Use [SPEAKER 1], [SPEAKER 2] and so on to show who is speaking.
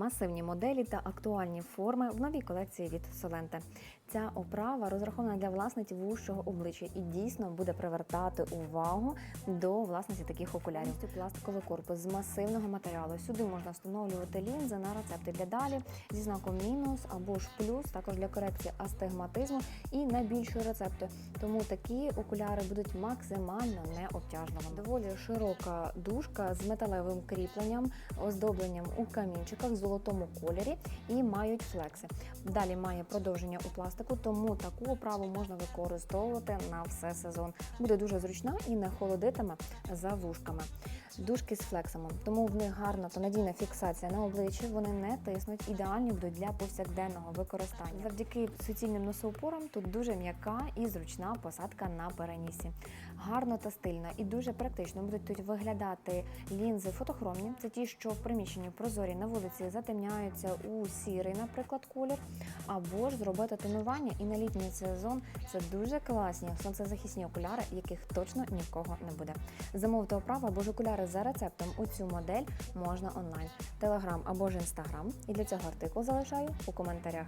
[SPEAKER 1] масивні моделі та актуальні форми в новій колекції від Соленте. Ця оправа розрахована для власниць вужчого обличчя і дійсно буде привертати увагу до власниці таких окулярів. Це пластиковий корпус з масивного матеріалу. Сюди можна встановлювати лінзи на рецепти для далі зі знаком мінус або ж плюс, також для корекції астигматизму і найбільшої рецепти. Тому такі окуляри будуть максимально необтяжливими. Доволі широка дужка з металевим кріпленням, оздобленням у камінчиках золотому кольорі і мають флекси. Далі має продовження у пластику, тому таку оправу можна використовувати на все сезон. Буде дуже зручна і не холодитиме за вушками. Дужки з флексами, тому в них гарна та надійна фіксація на обличчі. Вони не тиснуть, ідеальні будуть для повсякденного використання. Завдяки суцільним носоупорам тут дуже м'яка і зручна посадка на перенісі. Гарно та стильно і дуже практично будуть тут виглядати лінзи фотохромні. Це ті, що в приміщенні прозорі на вулиці затемняються у сірий, наприклад, колір. Або ж зробити тонування і на літній сезон це дуже класні сонцезахисні окуляри, яких точно ні в кого не буде. Замовити оправу або ж окуляри за рецептом у цю модель можна онлайн, телеграм або ж інстаграм. І для цього артикул залишаю у коментарях.